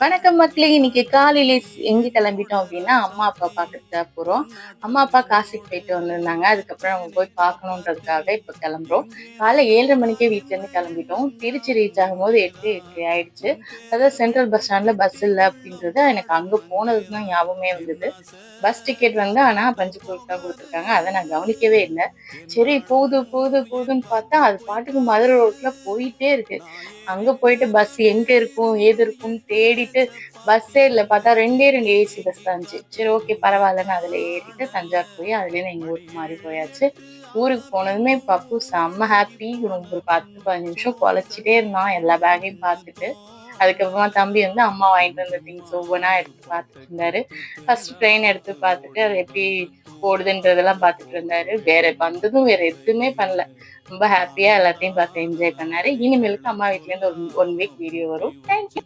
வணக்கம் மக்களே இன்னைக்கு காலையில எங்க கிளம்பிட்டோம் அப்படின்னா அம்மா அப்பா பார்க்கறதுக்காக போறோம். அம்மா அப்பா காசிக்கு போயிட்டு வந்திருந்தாங்க. அதுக்கப்புறம் அவங்க போய் பார்க்கணுன்றதுக்காக இப்ப கிளம்புறோம். காலை ஏழரை மணிக்கே வீட்ல இருந்து கிளம்பிட்டோம். திருச்சி ரீச் ஆகும்போது எட்டு எட்டு ஆயிடுச்சு. அதாவது சென்ட்ரல் பஸ் ஸ்டாண்ட்ல பஸ் இல்லை அப்படின்றது எனக்கு அங்க போனதுக்கு தான் ஞாபகமே வந்தது. பஸ் டிக்கெட் வந்து ஆனா பஞ்சு தான் கொடுத்துருக்காங்க. அதை நான் கவனிக்கவே இல்லை. சரி போகுது போகுது போகுதுன்னு பார்த்தா அது பாட்டுக்கு மதுரை ரோட்ல போயிட்டே இருக்கு. அங்க போயிட்டு பஸ் எங்க இருக்கும் ஏது இருக்கும்னு தேடிட்டு பஸ்ஸே இல்லை பார்த்தா ரெண்டே ரெண்டு ஏசி பஸ் தான் இருந்துச்சு. சரி ஓகே பரவாயில்லன்னு அதில் ஏறிட்டு தஞ்சாவூர் போய் அதுலேருந்து எங்கள் ஊருக்கு மாறி போயாச்சு. ஊருக்கு போனதுமே பப்பு செம்ம ஹாப்பி ரொம்ப ஒரு பத்து பதினஞ்சு நிமிஷம் குலைச்சிட்டே இருந்தான். எல்லா பேக்கையும் பார்த்துட்டு. அதுக்கப்புறமா தம்பி வந்து அம்மா வாங்கிட்டு வந்த திங்ஸ் ஒவ்வொன்றா எடுத்து பார்த்துட்டு இருந்தாரு. ஃபர்ஸ்ட் ட்ரெயின் எடுத்து பார்த்துட்டு அது எப்படி போடுதுன்றதெல்லாம் பார்த்துட்டு இருந்தாரு. வேற வந்ததும் வேற எதுவுமே பண்ணல. ரொம்ப ஹாப்பியா எல்லாத்தையும் பார்த்து என்ஜாய் பண்ணாரு. இனிமேலுக்கு அம்மா வீட்லேருந்து ஒன் ஒன் வீக் வீடியோ வரும். Thank you